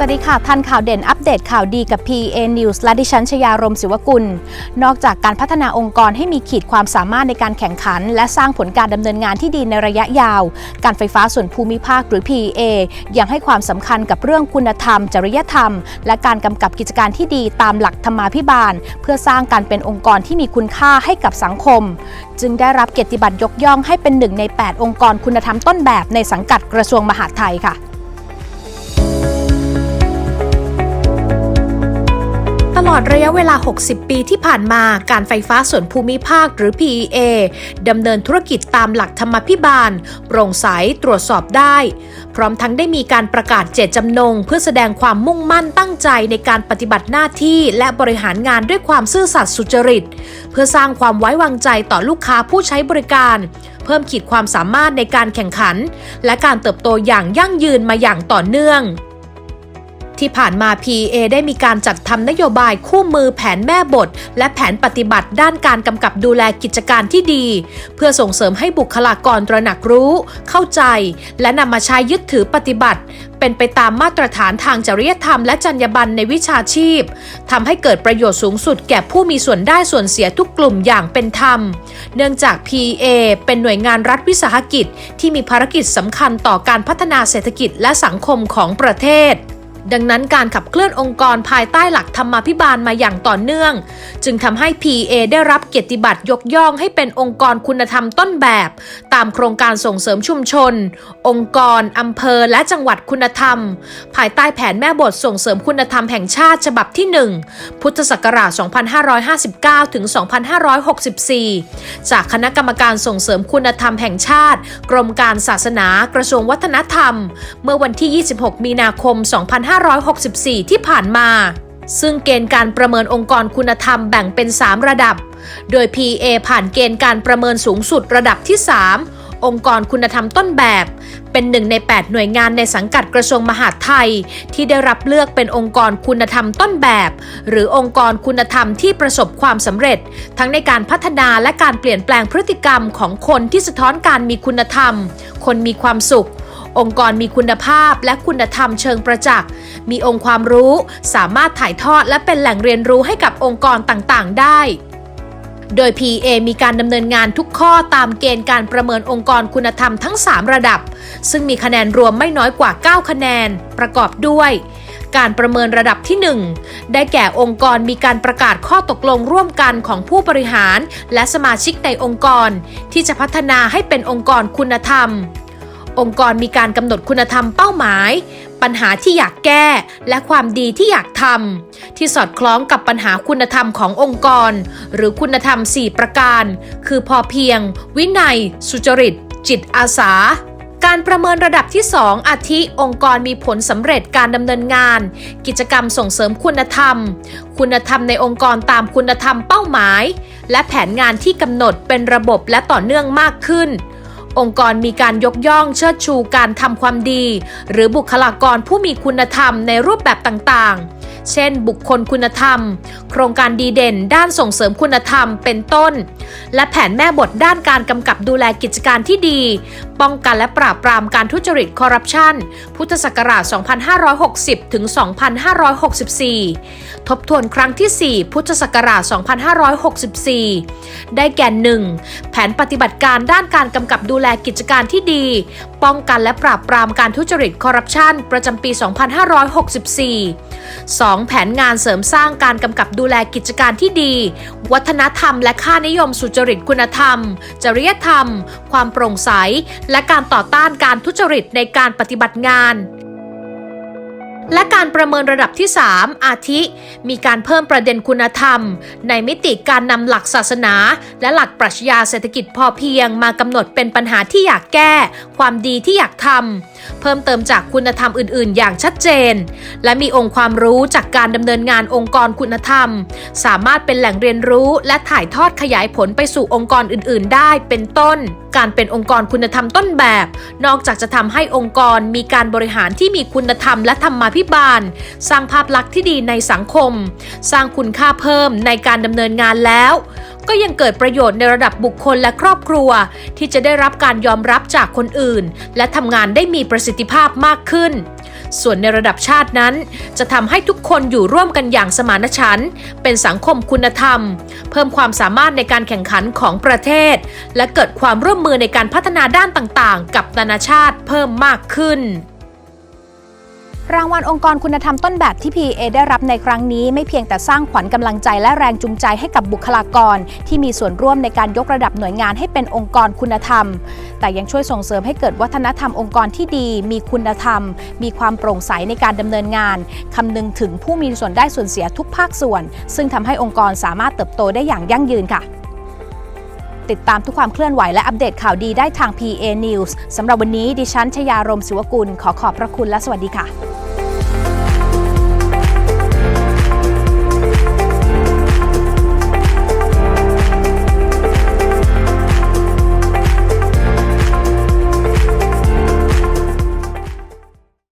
สวัสดีค่ะ ทันข่าวเด่นอัปเดตข่าวดีกับ PA News และดิฉันชยารมศิวกุล นอกจากการพัฒนาองค์กรให้มีขีดความสามารถในการแข่งขัน และสร้างผลการดำเนินงานที่ดีในระยะยาว การไฟฟ้าส่วนภูมิภาคหรือ PA ยังให้ความสำคัญกับเรื่องคุณธรรม จริยธรรม และการกำกับกิจการที่ดีตามหลักธรรมาภิบาล เพื่อสร้างการเป็นองค์กรที่มีคุณค่าให้กับสังคม จึงได้รับเกียรติบัตรยกย่องให้เป็นหนึ่งใน 8 องค์กรคุณธรรมต้นแบบในสังกัดกระทรวงมหาดไทยค่ะ ลอดระยะเวลา 60 ปีที่ผ่านมาการไฟฟ้าส่วนภูมิภาคหรือ PEA ดำเนินธุรกิจตามหลักธรรมาภิบาล โปร่งใสตรวจสอบได้ พร้อมทั้งได้มีการประกาศเจตจำนง เพื่อแสดงความมุ่งมั่นตั้งใจในการปฏิบัติหน้าที่และบริหารงานด้วยความซื่อสัตย์สุจริต เพื่อสร้างความไว้วางใจต่อลูกค้าผู้ใช้บริการ เพิ่มขีดความสามารถในการแข่งขัน และการเติบโตอย่างยั่งยืนมาอย่างต่อเนื่อง ที่ผ่านมา PA ได้มีการจัดทำนโยบายคู่มือแผนแม่บท และแผนปฏิบัติด้านการกำกับดูแลกิจการที่ดี เพื่อส่งเสริมให้บุคลากรตระหนักรู้ เข้าใจ และนำมาใช้ยึดถือปฏิบัติ เป็นไปตามมาตรฐานทางจริยธรรมและจรรยาบรรณในวิชาชีพทำให้เกิดประโยชน์สูงสุดแก่ผู้มีส่วนได้ส่วนเสียทุกกลุ่มอย่างเป็นธรรม เนื่องจาก PA เป็นหน่วยงานรัฐวิสาหกิจ ที่มีภารกิจสำคัญต่อการพัฒนาเศรษฐกิจและสังคมของประเทศ ดังนั้นการขับเคลื่อนองค์กรภายใต้หลักธรรมาภิบาลมาอย่างต่อเนื่อง จึงทำให้ PA ได้รับเกียรติบัตรยกย่องให้เป็นองค์กรคุณธรรมต้นแบบ ตามโครงการส่งเสริมชุมชน องค์กรอำเภอและจังหวัดคุณธรรม ภายใต้แผนแม่บทส่งเสริมคุณธรรมแห่งชาติฉบับที่ 1 พุทธศักราช 2559 ถึง 2564 จากคณะกรรมการส่งเสริมคุณธรรมแห่งชาติ กรมการศาสนากระทรวงวัฒนธรรม เมื่อวันที่ 26 มีนาคม 2 5 2564 ที่ผ่านมา ซึ่งเกณฑ์การประเมินองค์กรคุณธรรมแบ่งเป็น 3 ระดับ โดย PA ผ่านเกณฑ์การประเมินสูงสุดระดับที่ 3 องค์กรคุณธรรมต้นแบบ เป็นหนึ่งใน 8 หน่วยงานในสังกัดกระทรวงมหาดไทย ที่ได้รับเลือกเป็นองค์กรคุณธรรมต้นแบบ หรือองค์กรคุณธรรมที่ประสบความสำเร็จ ทั้งในการพัฒนาและการเปลี่ยนแปลงพฤติกรรมของคนที่สะท้อนการมีคุณธรรม คนมีความสุข องค์กรมีคุณภาพและคุณธรรมเชิงประจักษ์ มีองค์ความรู้สามารถถ่ายทอดและเป็นแหล่งเรียนรู้ให้กับองค์กรต่างๆ ได้ โดย PA มีการดำเนินงานทุกข้อตามเกณฑ์การประเมินองค์กรคุณธรรมทั้ง 3 ระดับ ซึ่งมีคะแนนรวมไม่น้อยกว่า 9 คะแนน ประกอบด้วยการประเมินระดับที่ 1 ได้แก่องค์กรมีการประกาศข้อตกลงร่วมกันของผู้บริหาร และสมาชิกในองค์กร ที่จะพัฒนาให้เป็นองค์กรคุณธรรม องค์กรมีการกำหนดคุณธรรมเป้าหมาย ปัญหาที่อยากแก้ และความดีที่อยากทำที่สอดคล้องกับปัญหาคุณธรรมขององค์กร หรือคุณธรรม 4 ประการ คือพอเพียง วินัย สุจริต จิตอาสาการประเมินระดับที่ 2 อาทิองค์กรมีผลสำเร็จการดำเนินงาน กิจกรรมส่งเสริมคุณธรรม คุณธรรมในองค์กรตามคุณธรรมเป้าหมาย และแผนงานที่กำหนดเป็นระบบและต่อเนื่องมากขึ้น องค์กรมีการยกย่องเชิดชูการทำความดี หรือบุคลากรผู้มีคุณธรรมในรูปแบบต่างๆ เช่น บุคคลคุณธรรม โครงการดีเด่น ด้านส่งเสริมคุณธรรมเป็นต้น และแผนแม่บทด้านการกำกับดูแลกิจการที่ดี ป้องกันและปราบปรามการทุจริตคอร์รัปชันพุทธศักราช 2560 ถึง 2564 ทบทวนครั้งที่ 4 พุทธศักราช 2564 ได้แก่ 1. แผนปฏิบัติการด้านการกำกับดูแลกิจการที่ดีป้องกันและปราบปรามการทุจริตคอร์รัปชันประจำปี 2564 2. แผนงานเสริมสร้างการกำกับดูแลกิจการที่ดี วัฒนธรรมและค่านิยมสุจริตคุณธรรม จริยธรรม ความโปร่งใส และการต่อต้านการทุจริตในการปฏิบัติงาน และการประเมินระดับที่ 3 อาทิ มีการเพิ่มประเด็นคุณธรรม ในมิติการนำหลักศาสนา และหลักปรัชญาเศรษฐกิจพอเพียงมากำหนดเป็นปัญหาที่อยากแก้ ความดีที่อยากทำเพิ่มเติมจากคุณธรรมอื่น ๆ อย่างชัดเจน และมีองค์ความรู้จากการดำเนินงานองค์กรคุณธรรม สามารถเป็นแหล่งเรียนรู้ และถ่ายทอดขยายผลไปสู่องค์กรอื่น ๆ ได้เป็นต้น การเป็นองค์กรคุณธรรมต้นแบบ นอกจากจะทำให้องค์กรมีการบริหารที่มีคุณธรรมและธรรมาภิบาล สร้างภาพลักษณ์ที่ดีในสังคม สร้างคุณค่าเพิ่มในการดำเนินงานแล้ว ก็ยังเกิดประโยชน์ในระดับบุคคลและครอบครัว ที่จะได้รับการยอมรับจากคนอื่น และทำงานได้มีประสิทธิภาพมากขึ้น ส่วนในระดับชาตินั้น จะทำให้ทุกคนอยู่ร่วมกันอย่างสมานฉันท์เป็นสังคมคุณธรรม เพิ่มความสามารถในการแข่งขันของประเทศ และเกิดความร่วมมือในการพัฒนาด้านต่างๆ กับนานาชาติเพิ่มมากขึ้น รางวัลองค์กรคุณธรรมต้นแบบที่ PA ได้รับในครั้งนี้ไม่เพียงแต่สร้างขวัญกำลังใจและแรงจูงใจให้กับบุคลากร ที่มีส่วนร่วมในการยกระดับหน่วยงานให้เป็นองค์กรคุณธรรม แต่ยังช่วยส่งเสริมให้เกิดวัฒนธรรมองค์กรที่ดี มีคุณธรรม มีความโปร่งใสในการดำเนินงานคำนึงถึงผู้มีส่วนได้ส่วนเสียทุกภาคส่วน ซึ่งทำให้องค์กรสามารถเติบโตได้อย่างยั่งยืนค่ะ ติดตามทุกความเคลื่อนไหวและอัปเดตข่าวดีได้ทาง PA News สำหรับวันนี้ดิฉันชยารมศิวกุล ขอขอบพระคุณและสวัสดีค่ะ